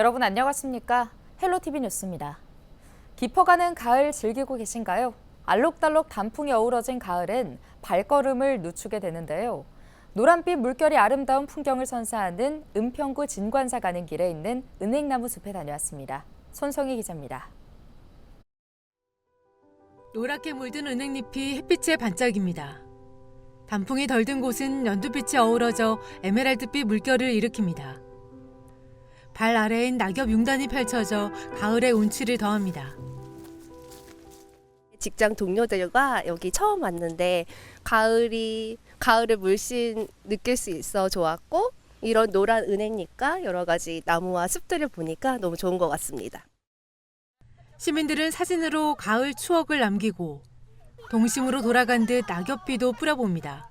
여러분 안녕하십니까? 헬로티비 뉴스입니다. 깊어가는 가을 즐기고 계신가요? 알록달록 단풍이 어우러진 가을엔 발걸음을 늦추게 되는데요. 노란빛 물결이 아름다운 풍경을 선사하는 은평구 진관사 가는 길에 있는 은행나무 숲에 다녀왔습니다. 손성희 기자입니다. 노랗게 물든 은행잎이 햇빛에 반짝입니다. 단풍이 덜 든 곳은 연두빛이 어우러져 에메랄드빛 물결을 일으킵니다. 발 아래엔 낙엽 융단이 펼쳐져 가을의 운치를 더합니다. 직장 동료들과 여기 처음 왔는데 가을이 가을의 물씬 느낄 수 있어 좋았고 이런 노란 은행잎과 여러 가지 나무와 숲들을 보니까 너무 좋은 것 같습니다. 시민들은 사진으로 가을 추억을 남기고 동심으로 돌아간 듯 낙엽비도 뿌려봅니다.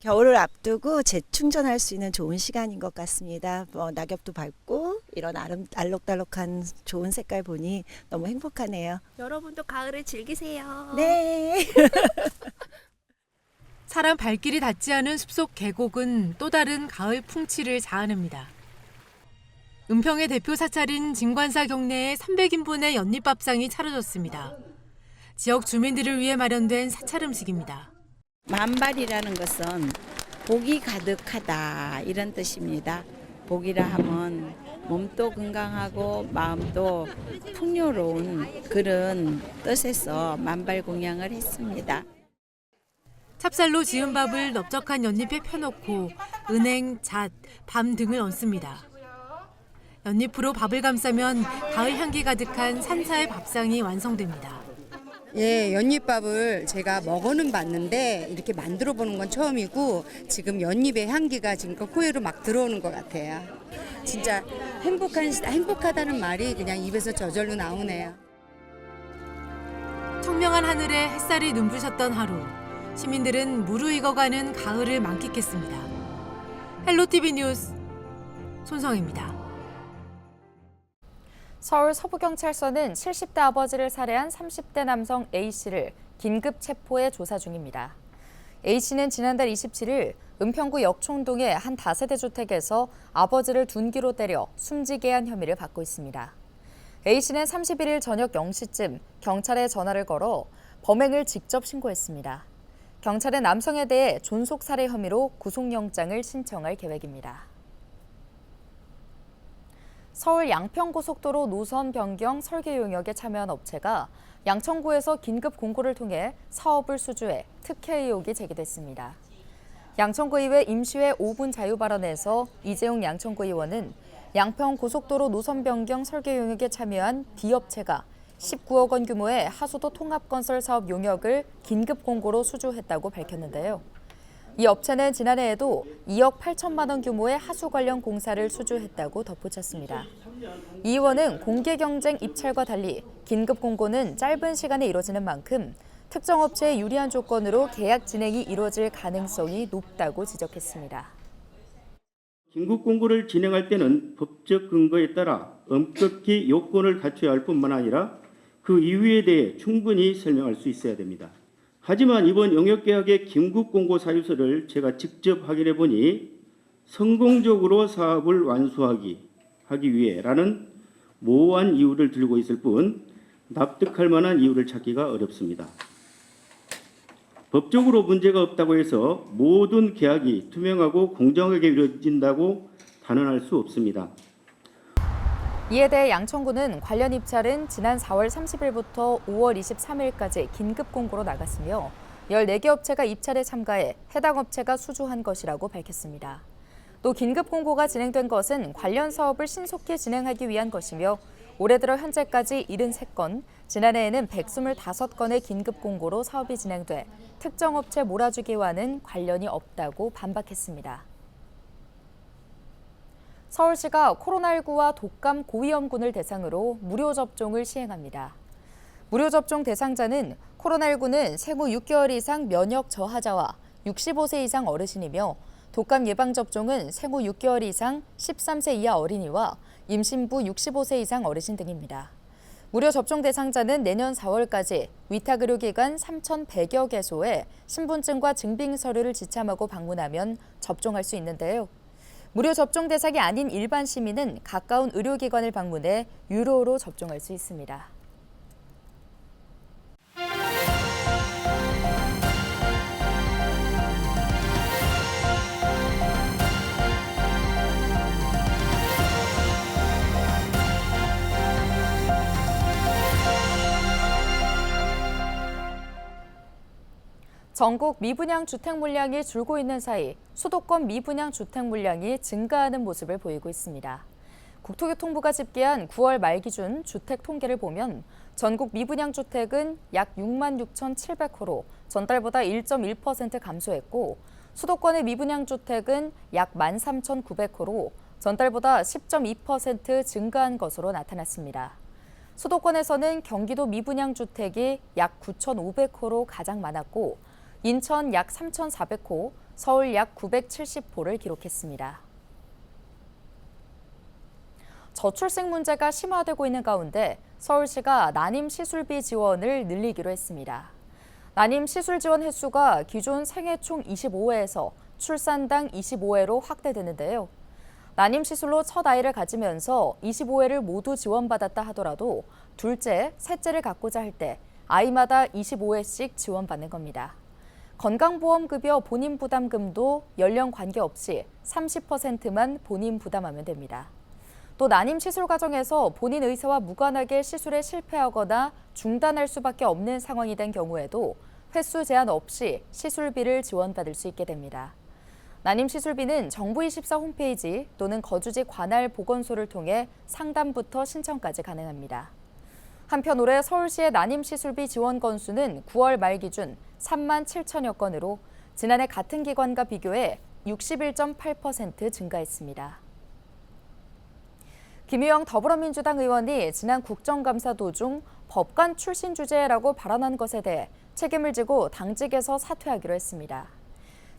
겨울을 앞두고 재충전할 수 있는 좋은 시간인 것 같습니다. 뭐 낙엽도 밝고 이런 아름, 알록달록한 좋은 색깔 보니 너무 행복하네요. 여러분도 가을을 즐기세요. 네. 사람 발길이 닿지 않은 숲속 계곡은 또 다른 가을 풍치를 자아냅니다. 은평의 대표 사찰인 진관사 경내에 300인분의 연잎밥상이 차려졌습니다. 지역 주민들을 위해 마련된 사찰 음식입니다. 만발이라는 것은 복이 가득하다 이런 뜻입니다. 복이라 하면 몸도 건강하고 마음도 풍요로운 그런 뜻에서 만발 공양을 했습니다. 찹쌀로 지은 밥을 넓적한 연잎에 펴놓고 은행, 잣, 밤 등을 얹습니다. 연잎으로 밥을 감싸면 가을 향기 가득한 산사의 밥상이 완성됩니다. 예, 연잎밥을 제가 먹어는 봤는데 이렇게 만들어 보는 건 처음이고 지금 연잎의 향기가 지금 코에로 막 들어오는 것 같아요. 진짜 행복한 행복하다는 말이 그냥 입에서 저절로 나오네요. 청명한 하늘에 햇살이 눈부셨던 하루. 시민들은 무르익어가는 가을을 만끽했습니다. 헬로티비 뉴스 손성입니다. 서울 서부경찰서는 70대 아버지를 살해한 30대 남성 A씨를 긴급 체포해 조사 중입니다. A씨는 지난달 27일 은평구 역촌동의 한 다세대 주택에서 아버지를 둔기로 때려 숨지게 한 혐의를 받고 있습니다. A씨는 31일 저녁 0시쯤 경찰에 전화를 걸어 범행을 직접 신고했습니다. 경찰은 남성에 대해 존속 살해 혐의로 구속영장을 신청할 계획입니다. 서울 양평고속도로 노선 변경 설계 용역에 참여한 업체가 양천구에서 긴급 공고를 통해 사업을 수주해 특혜 의혹이 제기됐습니다. 양천구의회 임시회 5분 자유 발언에서 이재용 양천구 의원은 양평 고속도로 노선 변경 설계 용역에 참여한 B업체가 19억 원 규모의 하수도 통합건설 사업 용역을 긴급 공고로 수주했다고 밝혔는데요. 이 업체는 지난해에도 2억 8천만 원 규모의 하수 관련 공사를 수주했다고 덧붙였습니다. 이 의원은 공개 경쟁 입찰과 달리 긴급 공고는 짧은 시간에 이뤄지는 만큼 특정 업체의 유리한 조건으로 계약 진행이 이루어질 가능성이 높다고 지적했습니다. 긴급 공고를 진행할 때는 법적 근거에 따라 엄격히 요건을 갖춰야 할 뿐만 아니라 그 이유에 대해 충분히 설명할 수 있어야 됩니다. 하지만 이번 영역계약의 긴급 공고 사유서를 제가 직접 확인해 보니 성공적으로 사업을 완수하기 하기 위해라는 모호한 이유를 들고 있을 뿐 납득할 만한 이유를 찾기가 어렵습니다. 법적으로 문제가 없다고 해서 모든 계약이 투명하고 공정하게 이루어진다고 단언할 수 없습니다. 이에 대해 양천구는 관련 입찰은 지난 4월 30일부터 5월 23일까지 긴급 공고로 나갔으며 14개 업체가 입찰에 참가해 해당 업체가 수주한 것이라고 밝혔습니다. 또 긴급 공고가 진행된 것은 관련 사업을 신속히 진행하기 위한 것이며 올해 들어 현재까지 73건, 지난해에는 125건의 긴급 공고로 사업이 진행돼 특정 업체 몰아주기와는 관련이 없다고 반박했습니다. 서울시가 코로나19와 독감 고위험군을 대상으로 무료 접종을 시행합니다. 무료 접종 대상자는 코로나19는 생후 6개월 이상 면역 저하자와 65세 이상 어르신이며 독감 예방 접종은 생후 6개월 이상 13세 이하 어린이와 임신부 65세 이상 어르신 등입니다. 무료 접종 대상자는 내년 4월까지 위탁 의료기관 3,100여 개소에 신분증과 증빙 서류를 지참하고 방문하면 접종할 수 있는데요. 무료 접종 대상이 아닌 일반 시민은 가까운 의료기관을 방문해 유료로 접종할 수 있습니다. 전국 미분양 주택 물량이 줄고 있는 사이 수도권 미분양 주택 물량이 증가하는 모습을 보이고 있습니다. 국토교통부가 집계한 9월 말 기준 주택 통계를 보면 전국 미분양 주택은 약 6만 6,700호로 전달보다 1.1% 감소했고 수도권의 미분양 주택은 약 13,900호로 전달보다 10.2% 증가한 것으로 나타났습니다. 수도권에서는 경기도 미분양 주택이 약 9,500호로 가장 많았고 인천 약 3,400호, 서울 약 970호를 기록했습니다. 저출생 문제가 심화되고 있는 가운데 서울시가 난임 시술비 지원을 늘리기로 했습니다. 난임 시술 지원 횟수가 기존 생애 총 25회에서 출산당 25회로 확대되는데요. 난임 시술로 첫 아이를 가지면서 25회를 모두 지원받았다 하더라도 둘째, 셋째를 갖고자 할 때 아이마다 25회씩 지원받는 겁니다. 건강보험급여 본인 부담금도 연령 관계없이 30%만 본인 부담하면 됩니다. 또 난임 시술 과정에서 본인 의사와 무관하게 시술에 실패하거나 중단할 수밖에 없는 상황이 된 경우에도 횟수 제한 없이 시술비를 지원받을 수 있게 됩니다. 난임 시술비는 정부24 홈페이지 또는 거주지 관할 보건소를 통해 상담부터 신청까지 가능합니다. 한편 올해 서울시의 난임 시술비 지원 건수는 9월 말 기준 3만 7천여 건으로 지난해 같은 기관과 비교해 61.8% 증가했습니다. 김유영 더불어민주당 의원이 지난 국정감사 도중 법관 출신 주제라고 발언한 것에 대해 책임을 지고 당직에서 사퇴하기로 했습니다.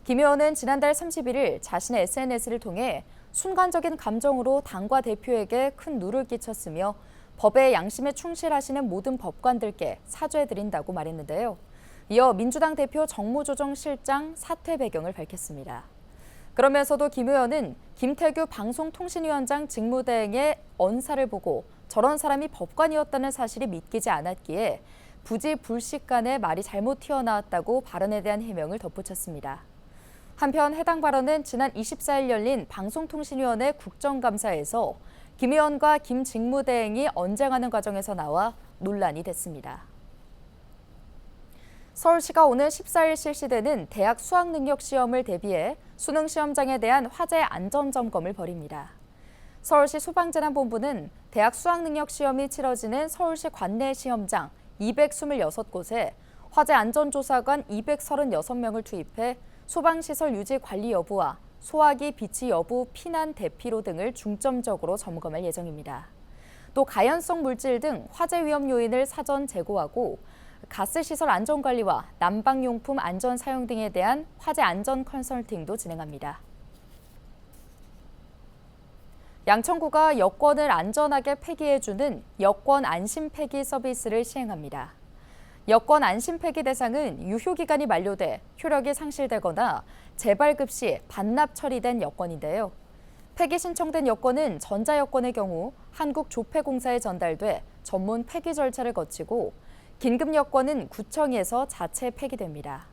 김 의원은 지난달 31일 자신의 SNS를 통해 순간적인 감정으로 당과 대표에게 큰 누를 끼쳤으며 법의 양심에 충실하시는 모든 법관들께 사죄드린다고 말했는데요. 이어 민주당 대표 정무조정실장 사퇴 배경을 밝혔습니다. 그러면서도 김 의원은 김태규 방송통신위원장 직무대행의 언사를 보고 저런 사람이 법관이었다는 사실이 믿기지 않았기에 부지 불식간에 말이 잘못 튀어나왔다고 발언에 대한 해명을 덧붙였습니다. 한편 해당 발언은 지난 24일 열린 방송통신위원회 국정감사에서 김 의원과 김 직무대행이 언쟁하는 과정에서 나와 논란이 됐습니다. 서울시가 오늘 14일 실시되는 대학 수학능력 시험을 대비해 수능 시험장에 대한 화재 안전 점검을 벌입니다. 서울시 소방재난본부는 대학 수학능력 시험이 치러지는 서울시 관내 시험장 226곳에 화재 안전조사관 236명을 투입해 소방시설 유지 관리 여부와 소화기 비치 여부, 피난 대피로 등을 중점적으로 점검할 예정입니다. 또 가연성 물질 등 화재 위험 요인을 사전 제고하고 가스시설 안전관리와 난방용품 안전 사용 등에 대한 화재 안전 컨설팅도 진행합니다. 양천구가 여권을 안전하게 폐기해주는 여권 안심 폐기 서비스를 시행합니다. 여권 안심 폐기 대상은 유효기간이 만료돼 효력이 상실되거나 재발급 시 반납 처리된 여권인데요. 폐기 신청된 여권은 전자여권의 경우 한국조폐공사에 전달돼 전문 폐기 절차를 거치고 긴급 여권은 구청에서 자체 폐기됩니다.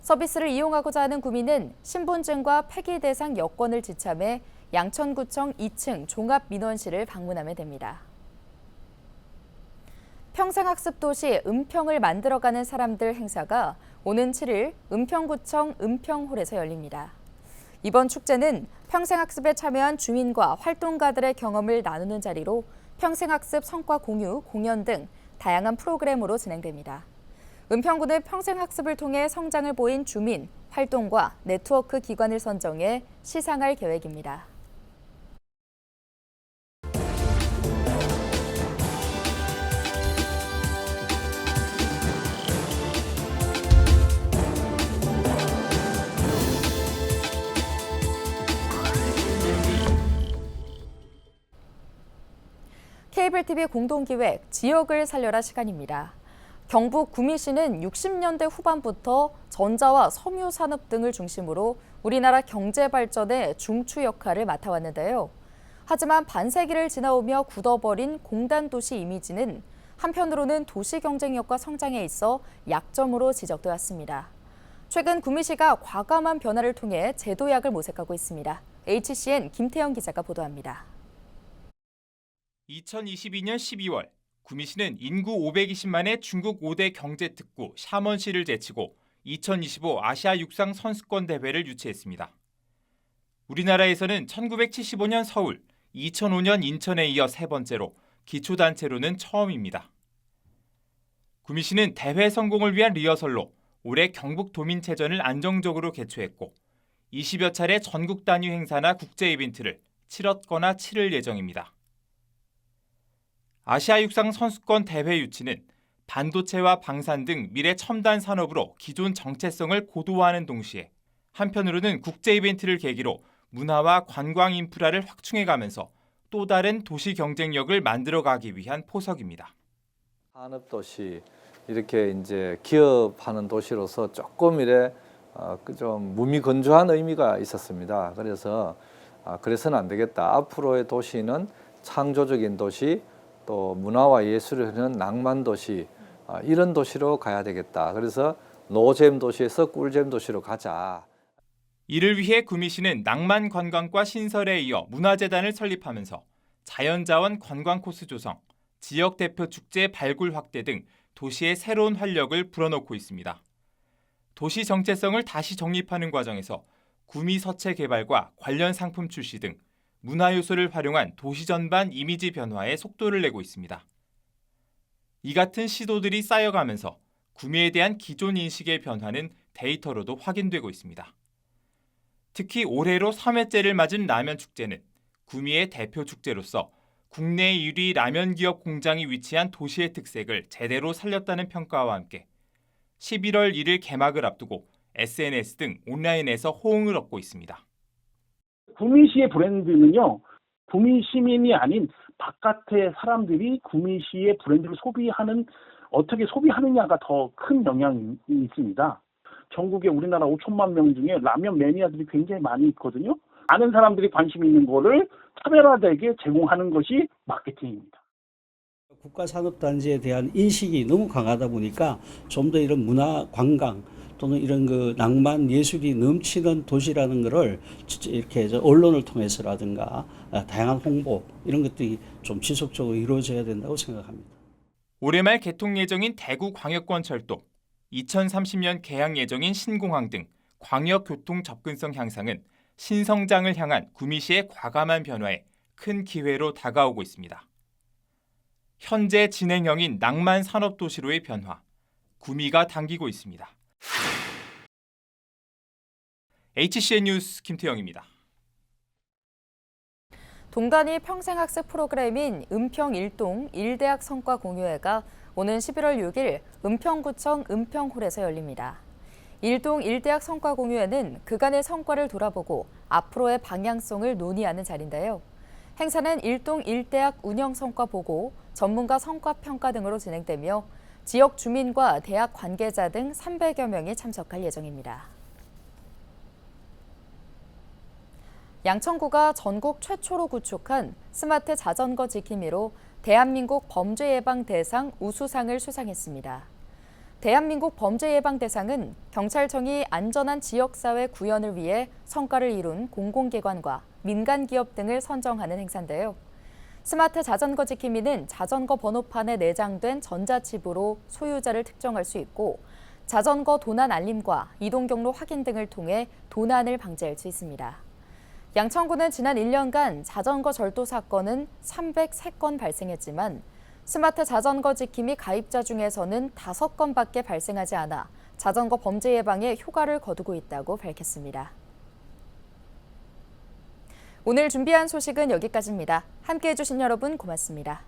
서비스를 이용하고자 하는 구민은 신분증과 폐기 대상 여권을 지참해 양천구청 2층 종합민원실을 방문하면 됩니다. 평생학습 도시 은평을 만들어가는 사람들 행사가 오는 7일 은평구청 은평홀에서 열립니다. 이번 축제는 평생학습에 참여한 주민과 활동가들의 경험을 나누는 자리로 평생학습 성과 공유, 공연 등 다양한 프로그램으로 진행됩니다. 은평구는 평생학습을 통해 성장을 보인 주민, 활동과 네트워크 기관을 선정해 시상할 계획입니다. 케이블 TV 공동기획 지역을 살려라 시간입니다. 경북 구미시는 60년대 후반부터 전자와 섬유 산업 등을 중심으로 우리나라 경제 발전의 중추 역할을 맡아왔는데요. 하지만 반세기를 지나오며 굳어버린 공단 도시 이미지는 한편으로는 도시 경쟁력과 성장에 있어 약점으로 지적되었습니다. 최근 구미시가 과감한 변화를 통해 제도약을 모색하고 있습니다. HCN 김태영 기자가 보도합니다. 2022년 12월 구미시는 인구 520만의 중국 5대 경제 특구 샤먼시를 제치고 2025 아시아 육상 선수권 대회를 유치했습니다. 우리나라에서는 1975년 서울, 2005년 인천에 이어 세 번째로 기초단체로는 처음입니다. 구미시는 대회 성공을 위한 리허설로 올해 경북 도민체전을 안정적으로 개최했고 20여 차례 전국 단위 행사나 국제 이벤트를 치렀거나 치를 예정입니다. 아시아 육상 선수권 대회 유치는 반도체와 방산 등 미래 첨단 산업으로 기존 정체성을 고도화하는 동시에 한편으로는 국제 이벤트를 계기로 문화와 관광 인프라를 확충해 가면서 또 다른 도시 경쟁력을 만들어 가기 위한 포석입니다. 산업 도시 이렇게 이제 기업하는 도시로서 조금 이래 어, 그좀 무미건조한 의미가 있었습니다. 그래서 아, 그래서는 안 되겠다. 앞으로의 도시는 창조적인 도시, 또 문화와 예술을 하는 낭만 도시 아, 이런 도시로 가야 되겠다. 그래서 노잼 도시에서 꿀잼 도시로 가자. 이를 위해 구미시는 낭만 관광과 신설에 이어 문화재단을 설립하면서 자연자원 관광 코스 조성, 지역 대표 축제 발굴 확대 등 도시의 새로운 활력을 불어넣고 있습니다. 도시 정체성을 다시 정립하는 과정에서 구미 서체 개발과 관련 상품 출시 등 문화 요소를 활용한 도시 전반 이미지 변화에 속도를 내고 있습니다. 이 같은 시도들이 쌓여가면서 구미에 대한 기존 인식의 변화는 데이터로도 확인되고 있습니다. 특히 올해로 3회째를 맞은 라면 축제는 구미의 대표 축제로서 국내 1위 라면 기업 공장이 위치한 도시의 특색을 제대로 살렸다는 평가와 함께 11월 1일 개막을 앞두고 SNS 등 온라인에서 호응을 얻고 있습니다. 구미시의 브랜드는요, 구미 시민이 아닌 바깥의 사람들이 구미시의 브랜드를 소비하는, 어떻게 소비하느냐가 더 큰 영향이 있습니다. 전국에 우리나라 5천만 명 중에 라면 매니아들이 굉장히 많이 있거든요. 아는 사람들이 관심 있는 거를 차별화되게 제공하는 것이 마케팅입니다. 국가산업단지에 대한 인식이 너무 강하다 보니까 좀 더 이런 문화 관광 또는 이런 그 낭만 예술이 넘치는 도시라는 것을 이렇게 저 언론을 통해서라든가 아, 다양한 홍보 이런 것들이 좀 지속적으로 이루어져야 된다고 생각합니다. 올해 말 개통 예정인 대구 광역권철도, 2030년 개항 예정인 신공항 등 광역 교통 접근성 향상은 신성장을 향한 구미시의 과감한 변화에 큰 기회로 다가오고 있습니다. 현재 진행형인 낭만 산업 도시로의 변화, 구미가 당기고 있습니다. HCN 뉴스 김태영입니다. 동단위 평생학습 프로그램인 은평 일동 일대학 성과 공유회가 오는 11월 6일 은평구청 은평홀에서 열립니다. 일동 일대학 성과 공유회는 그간의 성과를 돌아보고 앞으로의 방향성을 논의하는 자리인데요. 행사는 일동 일대학 운영 성과 보고, 전문가 성과 평가 등으로 진행되며 지역 주민과 대학 관계자 등 300여 명이 참석할 예정입니다. 양천구가 전국 최초로 구축한 스마트 자전거 지킴이로 대한민국 범죄 예방 대상 우수상을 수상했습니다. 대한민국 범죄 예방 대상은 경찰청이 안전한 지역사회 구현을 위해 성과를 이룬 공공기관과 민간 기업 등을 선정하는 행사인데요. 스마트 자전거 지킴이는 자전거 번호판에 내장된 전자칩으로 소유자를 특정할 수 있고 자전거 도난 알림과 이동 경로 확인 등을 통해 도난을 방지할 수 있습니다. 양천구는 지난 1년간 자전거 절도 사건은 303건 발생했지만 스마트 자전거 지킴이 가입자 중에서는 5건밖에 발생하지 않아 자전거 범죄 예방에 효과를 거두고 있다고 밝혔습니다. 오늘 준비한 소식은 여기까지입니다. 함께 해 주신 여러분 고맙습니다.